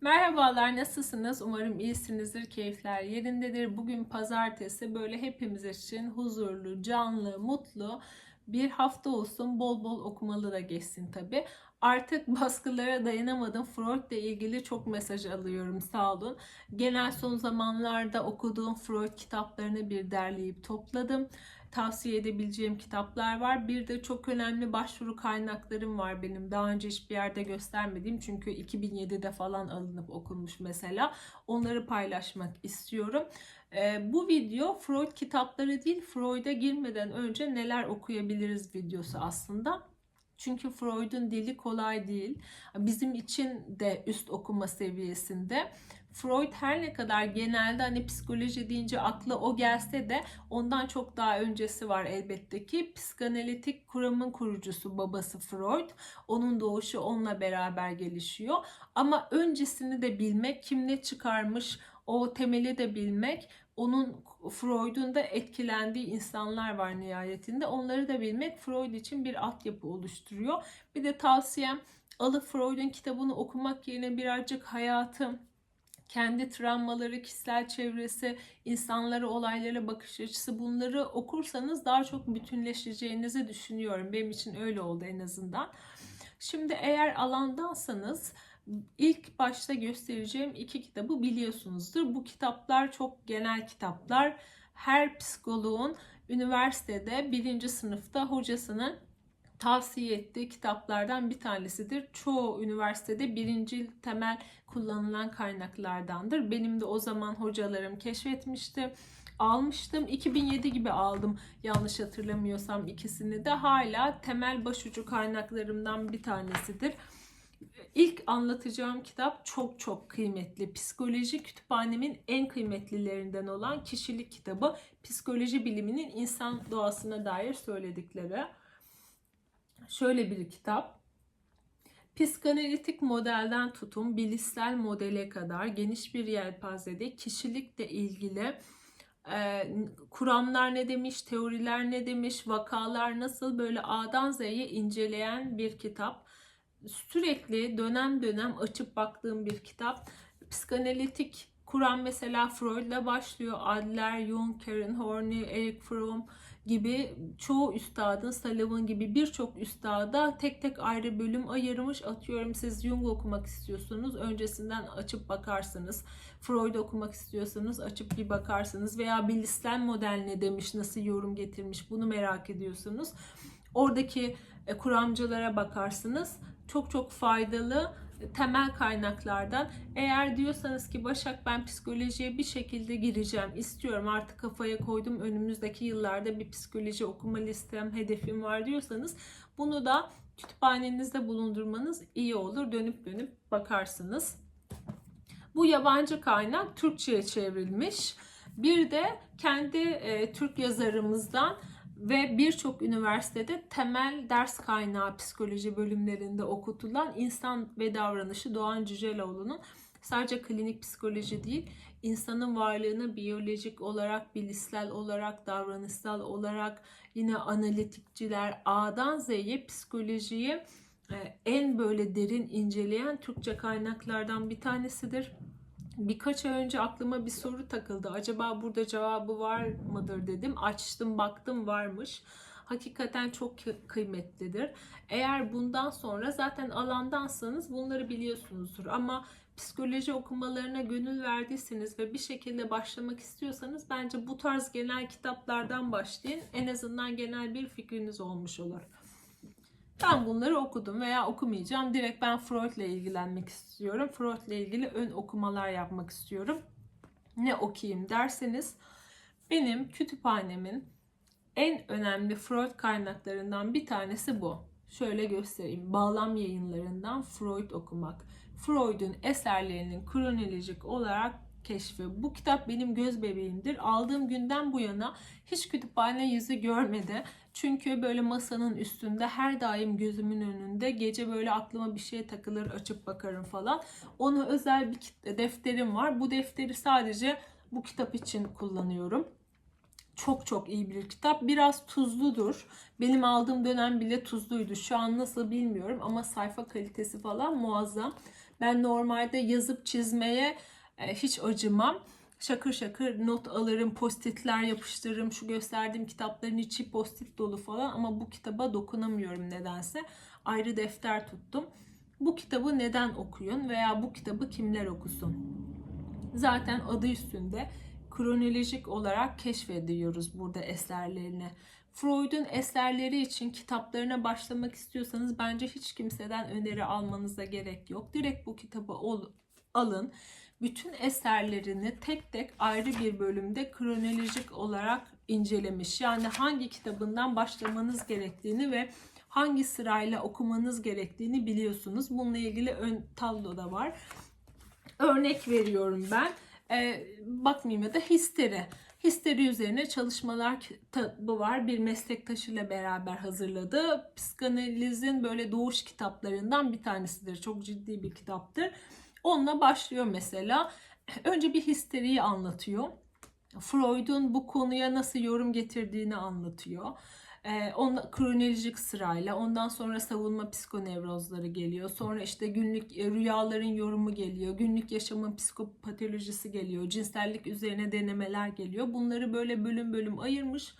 Merhabalar, nasılsınız? Umarım iyisinizdir, keyifler yerindedir. Bugün pazartesi, böyle hepimiz için huzurlu, canlı, mutlu bir hafta olsun. Bol bol okumalı da geçsin tabii. Artık baskılara dayanamadım. Freud ile ilgili çok mesaj alıyorum, sağ olun. Genel son zamanlarda okuduğum Freud kitaplarını bir derleyip topladım. Tavsiye edebileceğim kitaplar var. Bir de çok önemli başvuru kaynaklarım var benim. Daha önce hiçbir yerde göstermediğim çünkü 2007'de falan alınıp okunmuş mesela. Onları paylaşmak istiyorum. Ee, bu video Freud kitapları değil, Freud'a girmeden önce neler okuyabiliriz videosu aslında. Çünkü Freud'un dili kolay değil. Bizim için de üst okuma seviyesinde. Freud her ne kadar genelde hani psikoloji deyince akla o gelse de ondan çok daha öncesi var elbette ki. Psikanalitik kuramın kurucusu babası Freud. Onun doğuşu onunla beraber gelişiyor. Ama öncesini de bilmek, kim ne çıkarmış, o temeli de bilmek, onun Freud'un da etkilendiği insanlar var nihayetinde. Onları da bilmek Freud için bir altyapı oluşturuyor. Bir de tavsiyem alıp Freud'un kitabını okumak yerine birazcık hayatım, kendi travmaları, kişisel çevresi, insanlara, olaylara bakış açısı bunları okursanız daha çok bütünleşeceğinizi düşünüyorum. Benim için öyle oldu en azından. Şimdi eğer alandansanız ilk başta göstereceğim iki kitabı biliyorsunuzdur. Bu kitaplar çok genel kitaplar. Her psikoloğun üniversitede birinci sınıfta hocasının tavsiye ettiği kitaplardan bir tanesidir. Çoğu üniversitede birinci temel kullanılan kaynaklardandır. Benim de o zaman hocalarım keşfetmişti. Almıştım. 2007 gibi aldım yanlış hatırlamıyorsam ikisini de. Hala temel başucu kaynaklarımdan bir tanesidir. İlk anlatacağım kitap çok çok kıymetli. Psikoloji kütüphanemin en kıymetlilerinden olan kişilik kitabı. Psikoloji biliminin insan doğasına dair söyledikleri. Şöyle bir kitap. Psikanalitik modelden tutun bilişsel modele kadar geniş bir yelpazede kişilikle ilgili e, kuramlar ne demiş, teoriler ne demiş, vakalar nasıl böyle A'dan Z'ye inceleyen bir kitap. Sürekli dönem dönem açıp baktığım bir kitap. Psikanalitik kuram mesela Freud'la başlıyor. Adler, Jung, Karen Horney, Eric Fromm gibi çoğu üstadın, Sullivan gibi birçok üstada tek tek ayrı bölüm ayırmış. Atıyorum siz Jung okumak istiyorsunuz. Öncesinden açıp bakarsınız. Freud okumak istiyorsanız açıp bir bakarsınız. Veya bilişsel model ne demiş, nasıl yorum getirmiş bunu merak ediyorsunuz. Oradaki e, kuramcılara bakarsınız. Çok çok faydalı temel kaynaklardan. Eğer diyorsanız ki Başak ben psikolojiye bir şekilde gireceğim, istiyorum artık kafaya koydum önümüzdeki yıllarda bir psikoloji okuma listem, hedefim var diyorsanız bunu da kütüphanenizde bulundurmanız iyi olur. Dönüp dönüp bakarsınız. Bu yabancı kaynak Türkçe'ye çevrilmiş. Bir de kendi e, Türk yazarımızdan ve birçok üniversitede temel ders kaynağı psikoloji bölümlerinde okutulan insan ve davranışı Doğan Cüceloğlu'nun sadece klinik psikoloji değil, insanın varlığını biyolojik olarak, bilişsel olarak, davranışsal olarak yine analitikçiler A'dan Z'ye psikolojiyi e, en böyle derin inceleyen Türkçe kaynaklardan bir tanesidir. Birkaç ay önce aklıma bir soru takıldı. Acaba burada cevabı var mıdır dedim. Açtım baktım varmış. Hakikaten çok kıymetlidir. Eğer bundan sonra zaten alandansanız bunları biliyorsunuzdur. Ama psikoloji okumalarına gönül verdiyseniz ve bir şekilde başlamak istiyorsanız bence bu tarz genel kitaplardan başlayın. En azından genel bir fikriniz olmuş olur. Ben bunları okudum veya okumayacağım. Direkt ben Freud ile ilgilenmek istiyorum. Freud ile ilgili ön okumalar yapmak istiyorum. Ne okuyayım derseniz benim kütüphanemin en önemli Freud kaynaklarından bir tanesi bu. Şöyle göstereyim. Bağlam yayınlarından Freud okumak. Freud'un eserlerinin kronolojik olarak keşfi. Bu kitap benim göz bebeğimdir. Aldığım günden bu yana hiç kütüphane yüzü görmedi. Çünkü böyle masanın üstünde her daim gözümün önünde gece böyle aklıma bir şey takılır açıp bakarım falan. Ona özel bir defterim var. Bu defteri sadece bu kitap için kullanıyorum. Çok çok iyi bir kitap. Biraz tuzludur. Benim aldığım dönem bile tuzluydu. Şu an nasıl bilmiyorum ama sayfa kalitesi falan muazzam. Ben normalde yazıp çizmeye e, hiç acımam. Şakır şakır not alırım, postitler yapıştırırım. Şu gösterdiğim kitapların içi postit dolu falan ama bu kitaba dokunamıyorum nedense. Ayrı defter tuttum. Bu kitabı neden okuyun veya bu kitabı kimler okusun? Zaten adı üstünde kronolojik olarak keşfediyoruz burada eserlerini. Freud'un eserleri için kitaplarına başlamak istiyorsanız bence hiç kimseden öneri almanıza gerek yok. Direkt bu kitabı alın. Bütün eserlerini tek tek ayrı bir bölümde kronolojik olarak incelemiş. Yani hangi kitabından başlamanız gerektiğini ve hangi sırayla okumanız gerektiğini biliyorsunuz. Bununla ilgili ön tablo da var. Örnek veriyorum ben. Ee, bakmayayım ya da histeri. Histeri üzerine çalışmalar kitabı var. Bir meslektaşıyla beraber hazırladığı. Psikanalizin böyle doğuş kitaplarından bir tanesidir. Çok ciddi bir kitaptır. Onunla başlıyor mesela. Önce bir histeriyi anlatıyor. Freud'un bu konuya nasıl yorum getirdiğini anlatıyor. Ee, onla, kronolojik sırayla ondan sonra savunma psikonevrozları geliyor. Sonra işte günlük e, rüyaların yorumu geliyor. Günlük yaşamın psikopatolojisi geliyor. Cinsellik üzerine denemeler geliyor. Bunları böyle bölüm bölüm ayırmış.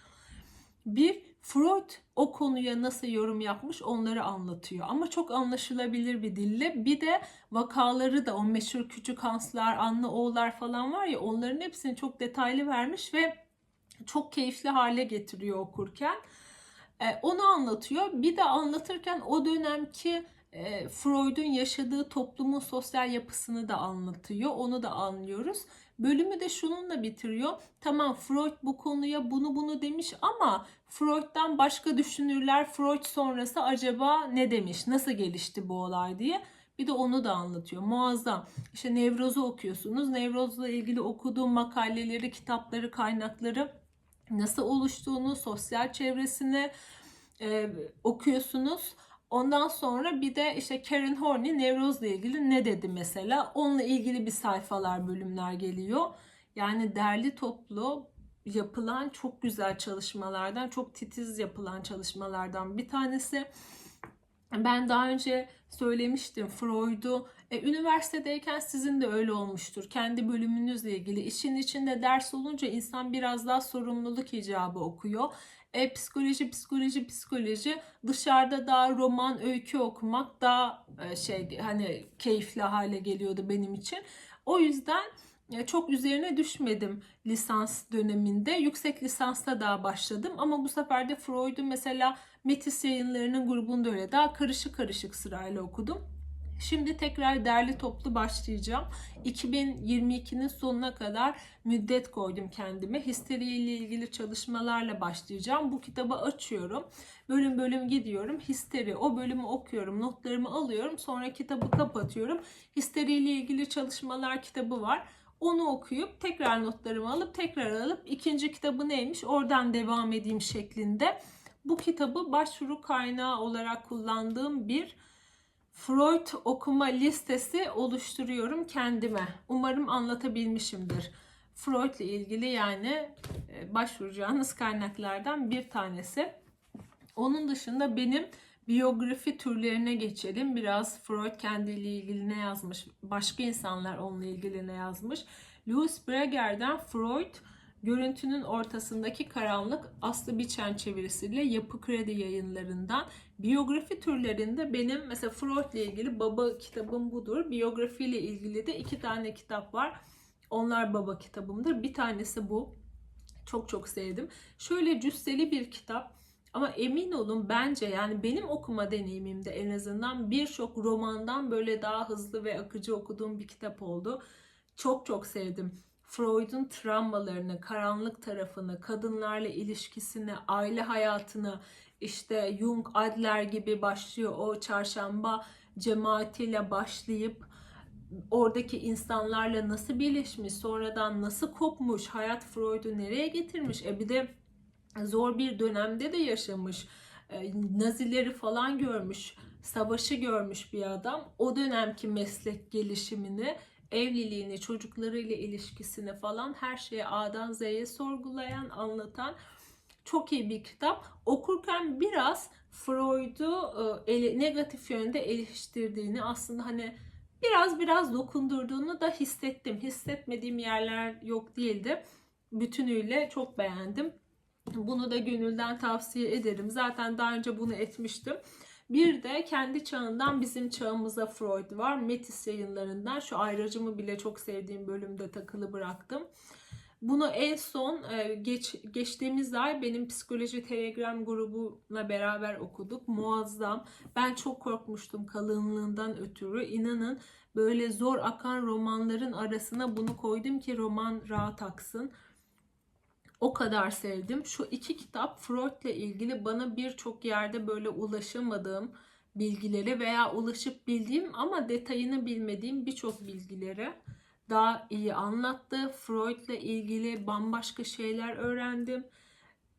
Bir Freud o konuya nasıl yorum yapmış onları anlatıyor. Ama çok anlaşılabilir bir dille. Bir de vakaları da o meşhur küçük Hanslar, Anlı Oğullar falan var ya onların hepsini çok detaylı vermiş ve çok keyifli hale getiriyor okurken. E, onu anlatıyor. Bir de anlatırken o dönemki Freud'un yaşadığı toplumun sosyal yapısını da anlatıyor. Onu da anlıyoruz. Bölümü de şununla bitiriyor. Tamam Freud bu konuya bunu bunu demiş ama Freud'dan başka düşünürler Freud sonrası acaba ne demiş? Nasıl gelişti bu olay diye. Bir de onu da anlatıyor. Muazzam. İşte nevrozu okuyorsunuz. Nevrozla ilgili okuduğum makaleleri, kitapları, kaynakları nasıl oluştuğunu, sosyal çevresini e, okuyorsunuz. Ondan sonra bir de işte Karen Horney nevrozla ilgili ne dedi mesela? Onunla ilgili bir sayfalar, bölümler geliyor. Yani derli toplu yapılan çok güzel çalışmalardan, çok titiz yapılan çalışmalardan bir tanesi. Ben daha önce söylemiştim Freud'u. E, üniversitedeyken sizin de öyle olmuştur. Kendi bölümünüzle ilgili. işin içinde ders olunca insan biraz daha sorumluluk icabı okuyor. E, psikoloji, psikoloji, psikoloji. Dışarıda daha roman, öykü okumak daha e, şey hani keyifli hale geliyordu benim için. O yüzden e, çok üzerine düşmedim lisans döneminde. Yüksek lisansta daha başladım ama bu sefer de Freud'u mesela Metis yayınlarının grubunda öyle daha karışık karışık sırayla okudum. Şimdi tekrar derli toplu başlayacağım. 2022'nin sonuna kadar müddet koydum kendime. Histeri ile ilgili çalışmalarla başlayacağım. Bu kitabı açıyorum. Bölüm bölüm gidiyorum. Histeri o bölümü okuyorum. Notlarımı alıyorum. Sonra kitabı kapatıyorum. Histeri ile ilgili çalışmalar kitabı var. Onu okuyup tekrar notlarımı alıp tekrar alıp ikinci kitabı neymiş oradan devam edeyim şeklinde. Bu kitabı başvuru kaynağı olarak kullandığım bir Freud okuma listesi oluşturuyorum kendime. Umarım anlatabilmişimdir. Freud ile ilgili yani e, başvuracağınız kaynaklardan bir tanesi. Onun dışında benim biyografi türlerine geçelim. Biraz Freud kendiyle ilgili ne yazmış, başka insanlar onunla ilgili ne yazmış. Louis Breger'den Freud Görüntünün ortasındaki karanlık Aslı Biçen çevirisiyle Yapı Kredi yayınlarından biyografi türlerinde benim mesela Freud ile ilgili baba kitabım budur. Biyografi ile ilgili de iki tane kitap var. Onlar baba kitabımdır. Bir tanesi bu. Çok çok sevdim. Şöyle cüsseli bir kitap. Ama emin olun bence yani benim okuma deneyimimde en azından birçok romandan böyle daha hızlı ve akıcı okuduğum bir kitap oldu. Çok çok sevdim. Freud'un travmalarını, karanlık tarafını, kadınlarla ilişkisini, aile hayatını, işte Jung, Adler gibi başlıyor o çarşamba cemaatiyle başlayıp oradaki insanlarla nasıl birleşmiş, sonradan nasıl kopmuş, hayat Freud'u nereye getirmiş. E bir de zor bir dönemde de yaşamış. E, Nazileri falan görmüş, savaşı görmüş bir adam. O dönemki meslek gelişimini evliliğini, çocuklarıyla ilişkisini falan her şeyi A'dan Z'ye sorgulayan, anlatan çok iyi bir kitap. Okurken biraz Freud'u e, negatif yönde eleştirdiğini aslında hani biraz biraz dokundurduğunu da hissettim. Hissetmediğim yerler yok değildi. Bütünüyle çok beğendim. Bunu da gönülden tavsiye ederim. Zaten daha önce bunu etmiştim. Bir de kendi çağından bizim çağımıza Freud var. Metis yayınlarından. Şu ayracımı bile çok sevdiğim bölümde takılı bıraktım. Bunu en son e, geç, geçtiğimiz ay benim psikoloji telegram grubuyla beraber okuduk. Muazzam. Ben çok korkmuştum kalınlığından ötürü. İnanın böyle zor akan romanların arasına bunu koydum ki roman rahat aksın. O kadar sevdim. Şu iki kitap Freud'la ilgili bana birçok yerde böyle ulaşamadığım bilgileri veya ulaşıp bildiğim ama detayını bilmediğim birçok bilgileri daha iyi anlattı. Freud'la ilgili bambaşka şeyler öğrendim.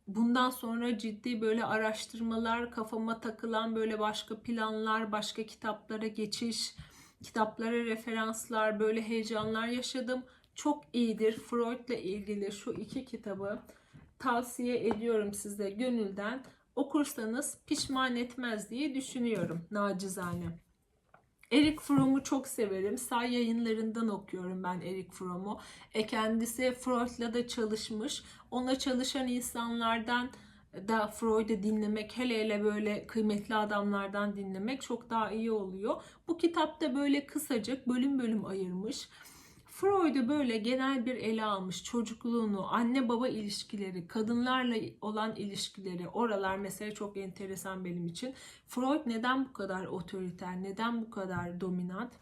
Bundan sonra ciddi böyle araştırmalar, kafama takılan böyle başka planlar, başka kitaplara geçiş, kitaplara referanslar, böyle heyecanlar yaşadım. Çok iyidir Freud'la ilgili şu iki kitabı tavsiye ediyorum size gönülden. Okursanız pişman etmez diye düşünüyorum nacizane. Eric Fromm'u çok severim. Say yayınlarından okuyorum ben Eric Fromm'u. E kendisi Freud'la da çalışmış. Ona çalışan insanlardan da Freud'u dinlemek, hele hele böyle kıymetli adamlardan dinlemek çok daha iyi oluyor. Bu kitapta böyle kısacık bölüm bölüm ayırmış. Freud'u böyle genel bir ele almış. Çocukluğunu, anne baba ilişkileri, kadınlarla olan ilişkileri. Oralar mesela çok enteresan benim için. Freud neden bu kadar otoriter, neden bu kadar dominant?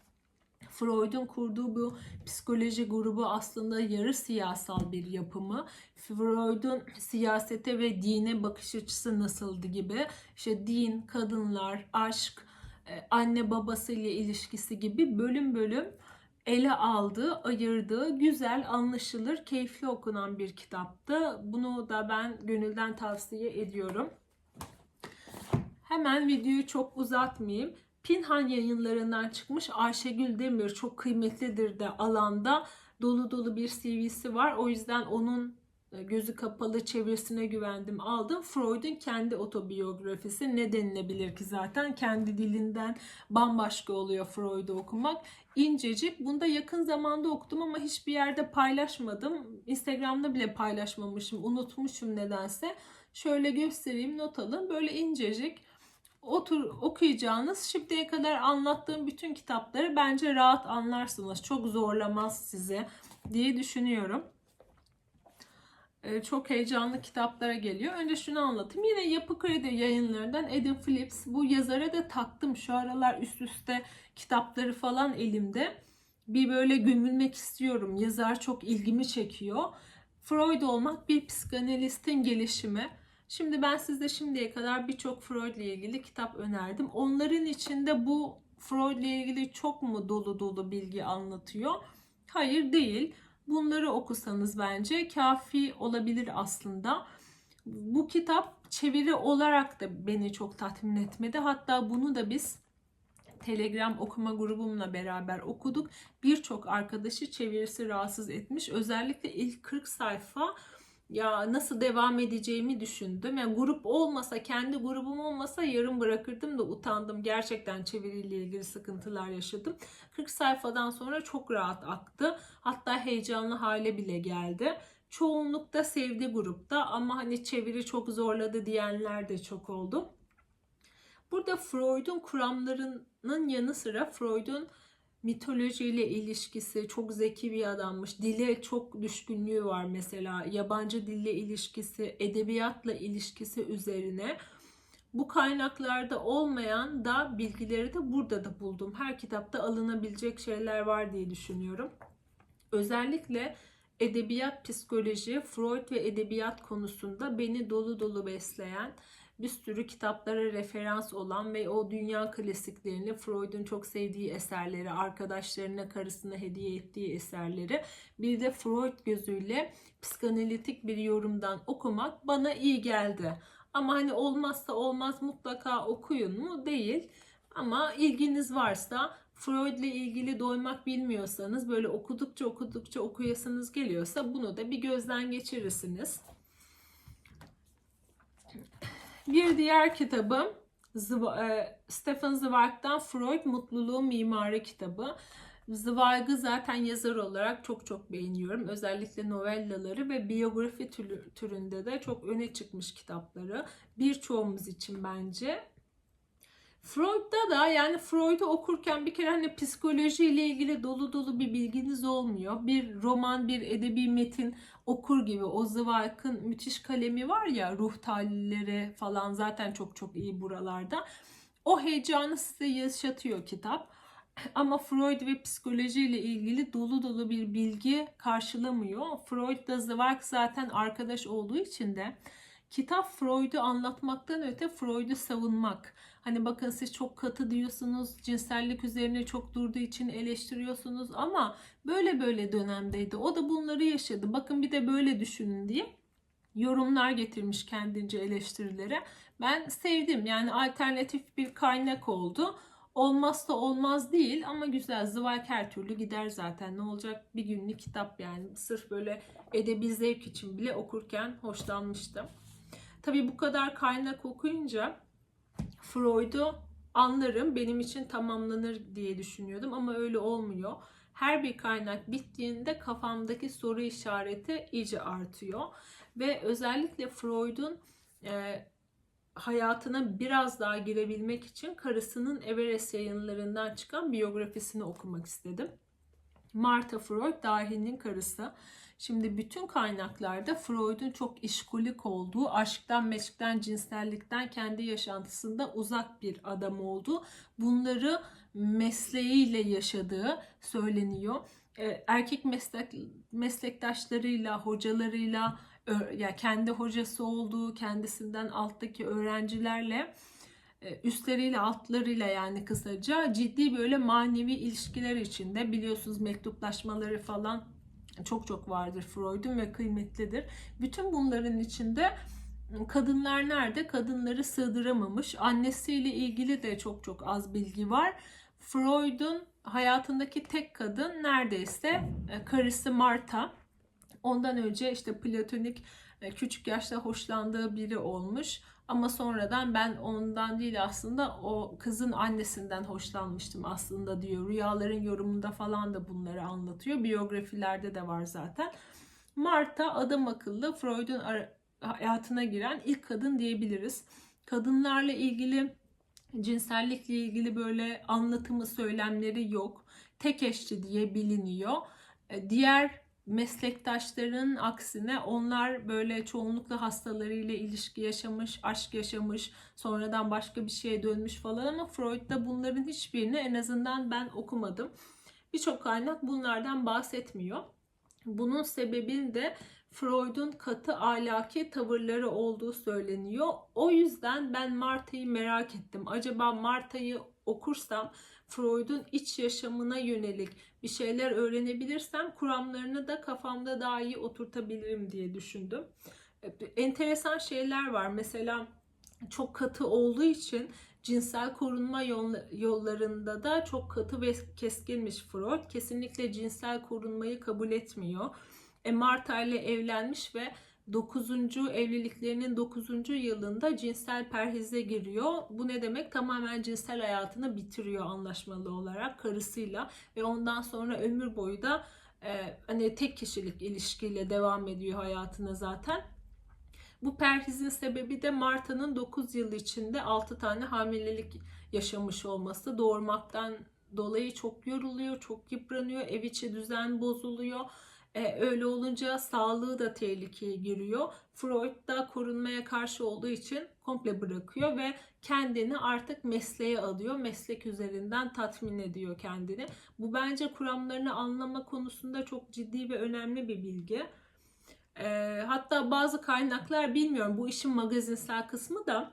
Freud'un kurduğu bu psikoloji grubu aslında yarı siyasal bir yapımı. Freud'un siyasete ve dine bakış açısı nasıldı gibi. İşte din, kadınlar, aşk, e, anne babasıyla ilişkisi gibi bölüm bölüm ele aldığı, ayırdığı, güzel, anlaşılır, keyifli okunan bir kitaptı. Bunu da ben gönülden tavsiye ediyorum. Hemen videoyu çok uzatmayayım. Pinhan yayınlarından çıkmış Ayşegül Demir çok kıymetlidir de alanda dolu dolu bir CV'si var. O yüzden onun gözü kapalı çevirisine güvendim aldım. Freud'un kendi otobiyografisi ne denilebilir ki zaten kendi dilinden bambaşka oluyor Freud'u okumak. İncecik. Bunu da yakın zamanda okudum ama hiçbir yerde paylaşmadım. Instagram'da bile paylaşmamışım. Unutmuşum nedense. Şöyle göstereyim not alın. Böyle incecik otur okuyacağınız şimdiye kadar anlattığım bütün kitapları bence rahat anlarsınız. Çok zorlamaz sizi diye düşünüyorum. Ee, çok heyecanlı kitaplara geliyor. Önce şunu anlatayım. Yine Yapı Kredi yayınlarından Adam Phillips. Bu yazara da taktım. Şu aralar üst üste kitapları falan elimde. Bir böyle gömülmek istiyorum. Yazar çok ilgimi çekiyor. Freud olmak bir psikanalistin gelişimi. Şimdi ben size şimdiye kadar birçok Freud ile ilgili kitap önerdim. Onların içinde bu Freud ile ilgili çok mu dolu dolu bilgi anlatıyor? Hayır değil. Bunları okusanız bence kafi olabilir aslında. Bu kitap çeviri olarak da beni çok tatmin etmedi. Hatta bunu da biz Telegram okuma grubumla beraber okuduk. Birçok arkadaşı çevirisi rahatsız etmiş. Özellikle ilk 40 sayfa ya nasıl devam edeceğimi düşündüm. Yani grup olmasa, kendi grubum olmasa yarım bırakırdım da utandım. Gerçekten çeviriyle ilgili sıkıntılar yaşadım. 40 sayfadan sonra çok rahat aktı. Hatta heyecanlı hale bile geldi. Çoğunlukta sevdi grupta ama hani çeviri çok zorladı diyenler de çok oldu. Burada Freud'un kuramlarının yanı sıra Freud'un mitolojiyle ilişkisi çok zeki bir adammış. Dile çok düşkünlüğü var mesela. Yabancı dille ilişkisi, edebiyatla ilişkisi üzerine. Bu kaynaklarda olmayan da bilgileri de burada da buldum. Her kitapta alınabilecek şeyler var diye düşünüyorum. Özellikle edebiyat, psikoloji, Freud ve edebiyat konusunda beni dolu dolu besleyen bir sürü kitaplara referans olan ve o dünya klasiklerini Freud'un çok sevdiği eserleri, arkadaşlarına, karısına hediye ettiği eserleri bir de Freud gözüyle psikanalitik bir yorumdan okumak bana iyi geldi. Ama hani olmazsa olmaz mutlaka okuyun mu? Değil. Ama ilginiz varsa Freud ile ilgili doymak bilmiyorsanız böyle okudukça okudukça okuyasınız geliyorsa bunu da bir gözden geçirirsiniz. Bir diğer kitabım e, Stephen Zweig'dan Freud Mutluluğun Mimarı kitabı. Zweig'ı zaten yazar olarak çok çok beğeniyorum. Özellikle novellaları ve biyografi türü- türünde de çok öne çıkmış kitapları. Birçoğumuz için bence. Freud'da da yani Freud'u okurken bir kere hani psikolojiyle ilgili dolu dolu bir bilginiz olmuyor. Bir roman, bir edebi metin okur gibi o Zweig'ın müthiş kalemi var ya ruh tahlilleri falan zaten çok çok iyi buralarda. O heyecanı size yaşatıyor kitap. Ama Freud ve psikolojiyle ilgili dolu dolu bir bilgi karşılamıyor. Freud da Zweig zaten arkadaş olduğu için de kitap Freud'u anlatmaktan öte Freud'u savunmak. Hani bakın siz çok katı diyorsunuz, cinsellik üzerine çok durduğu için eleştiriyorsunuz ama böyle böyle dönemdeydi. O da bunları yaşadı. Bakın bir de böyle düşünün diye yorumlar getirmiş kendince eleştirilere. Ben sevdim. Yani alternatif bir kaynak oldu. Olmazsa olmaz değil ama güzel. Zweig her türlü gider zaten. Ne olacak? Bir günlük kitap yani. Sırf böyle edebi zevk için bile okurken hoşlanmıştım. Tabii bu kadar kaynak okuyunca Freud'u anlarım. Benim için tamamlanır diye düşünüyordum ama öyle olmuyor. Her bir kaynak bittiğinde kafamdaki soru işareti iyice artıyor. Ve özellikle Freud'un e, hayatına biraz daha girebilmek için karısının Everest yayınlarından çıkan biyografisini okumak istedim. Martha Freud dahinin karısı. Şimdi bütün kaynaklarda Freud'un çok işkolik olduğu, aşktan, meşkten, cinsellikten, kendi yaşantısında uzak bir adam olduğu, bunları mesleğiyle yaşadığı söyleniyor. Ee, Erkek meslek meslektaşlarıyla, hocalarıyla, ya kendi hocası olduğu, kendisinden alttaki öğrencilerle e, üstleriyle altlarıyla yani kısaca ciddi böyle manevi ilişkiler içinde biliyorsunuz mektuplaşmaları falan çok çok vardır Freud'un ve kıymetlidir. Bütün bunların içinde kadınlar nerede? Kadınları sığdıramamış. Annesiyle ilgili de çok çok az bilgi var. Freud'un hayatındaki tek kadın neredeyse e, karısı Martha. Ondan önce işte platonik e, küçük yaşta hoşlandığı biri olmuş. Ama sonradan ben ondan değil aslında o kızın annesinden hoşlanmıştım aslında diyor. Rüyaların yorumunda falan da bunları anlatıyor. Biyografilerde de var zaten. Marta adam akıllı Freud'un hayatına giren ilk kadın diyebiliriz. Kadınlarla ilgili cinsellikle ilgili böyle anlatımı söylemleri yok. Tek eşli diye biliniyor. E, Diğer meslektaşların aksine onlar böyle çoğunlukla hastalarıyla ilişki yaşamış, aşk yaşamış, sonradan başka bir şeye dönmüş falan ama Freud'da bunların hiçbirini en azından ben okumadım. Birçok kaynak bunlardan bahsetmiyor. Bunun sebebinin de Freud'un katı ahlaki tavırları olduğu söyleniyor. O yüzden ben Marta'yı merak ettim. Acaba Marta'yı okursam Freud'un iç yaşamına yönelik bir şeyler öğrenebilirsem kuramlarını da kafamda daha iyi oturtabilirim diye düşündüm. Enteresan şeyler var. Mesela çok katı olduğu için cinsel korunma yollarında da çok katı ve keskinmiş Freud. Kesinlikle cinsel korunmayı kabul etmiyor. E, Marta ile evlenmiş ve 9. evliliklerinin 9. yılında cinsel perhize giriyor. Bu ne demek? Tamamen cinsel hayatını bitiriyor anlaşmalı olarak karısıyla ve ondan sonra ömür boyu da e, hani tek kişilik ilişkiyle devam ediyor hayatına zaten. Bu perhizin sebebi de Marta'nın 9 yıl içinde 6 tane hamilelik yaşamış olması. Doğurmaktan dolayı çok yoruluyor, çok yıpranıyor, ev içi düzen bozuluyor. Ee, öyle olunca sağlığı da tehlikeye giriyor. Freud da korunmaya karşı olduğu için komple bırakıyor ve kendini artık mesleğe alıyor. Meslek üzerinden tatmin ediyor kendini. Bu bence kuramlarını anlama konusunda çok ciddi ve önemli bir bilgi. Ee, hatta bazı kaynaklar bilmiyorum bu işin magazinsel kısmı da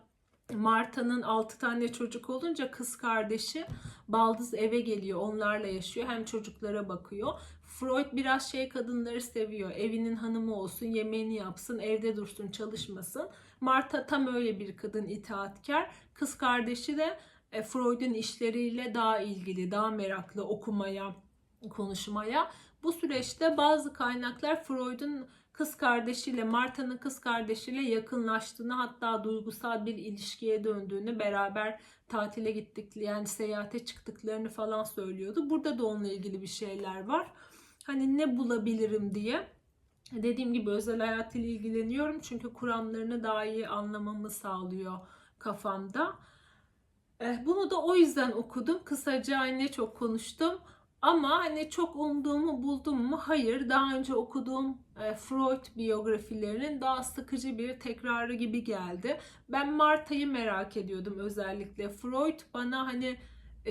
Marta'nın 6 tane çocuk olunca kız kardeşi baldız eve geliyor onlarla yaşıyor hem çocuklara bakıyor. Freud biraz şey kadınları seviyor evinin hanımı olsun yemeğini yapsın evde dursun çalışmasın. Marta tam öyle bir kadın itaatkar kız kardeşi de e, Freud'un işleriyle daha ilgili daha meraklı okumaya konuşmaya. Bu süreçte bazı kaynaklar Freud'un kız kardeşiyle, Marta'nın kız kardeşiyle yakınlaştığını hatta duygusal bir ilişkiye döndüğünü beraber tatile gittik yani seyahate çıktıklarını falan söylüyordu. Burada da onunla ilgili bir şeyler var. Hani ne bulabilirim diye. Dediğim gibi özel hayatıyla ilgileniyorum çünkü kuramlarını daha iyi anlamamı sağlıyor kafamda. Eh, Bunu da o yüzden okudum. Kısaca hani çok konuştum. Ama hani çok umduğumu buldum mu? Hayır. Daha önce okuduğum e, Freud biyografilerinin daha sıkıcı bir tekrarı gibi geldi. Ben Marta'yı merak ediyordum özellikle. Freud bana hani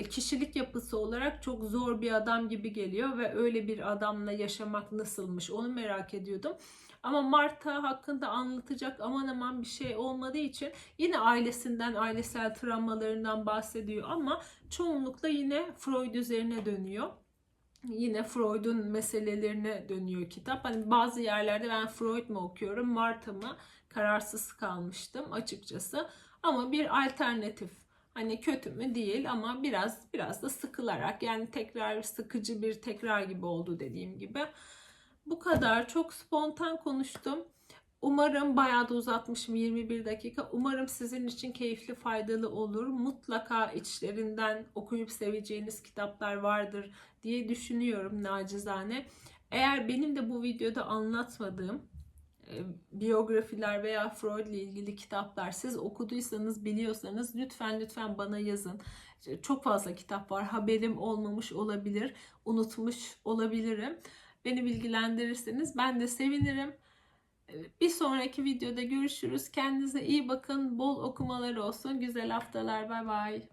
kişilik yapısı olarak çok zor bir adam gibi geliyor ve öyle bir adamla yaşamak nasılmış onu merak ediyordum. Ama Marta hakkında anlatacak aman aman bir şey olmadığı için yine ailesinden, ailesel travmalarından bahsediyor ama çoğunlukla yine Freud üzerine dönüyor. Yine Freud'un meselelerine dönüyor kitap. Hani bazı yerlerde ben Freud mu okuyorum, Marta mı kararsız kalmıştım açıkçası. Ama bir alternatif. Hani kötü mü değil ama biraz biraz da sıkılarak yani tekrar sıkıcı bir tekrar gibi oldu dediğim gibi. Bu kadar çok spontan konuştum. Umarım bayağı da uzatmışım 21 dakika. Umarım sizin için keyifli, faydalı olur. Mutlaka içlerinden okuyup seveceğiniz kitaplar vardır diye düşünüyorum nacizane. Eğer benim de bu videoda anlatmadığım biyografiler veya Freud ile ilgili kitaplar siz okuduysanız biliyorsanız lütfen lütfen bana yazın. Çok fazla kitap var. Haberim olmamış olabilir. Unutmuş olabilirim. Beni bilgilendirirseniz ben de sevinirim. Bir sonraki videoda görüşürüz. Kendinize iyi bakın. Bol okumalar olsun. Güzel haftalar. Bay bay.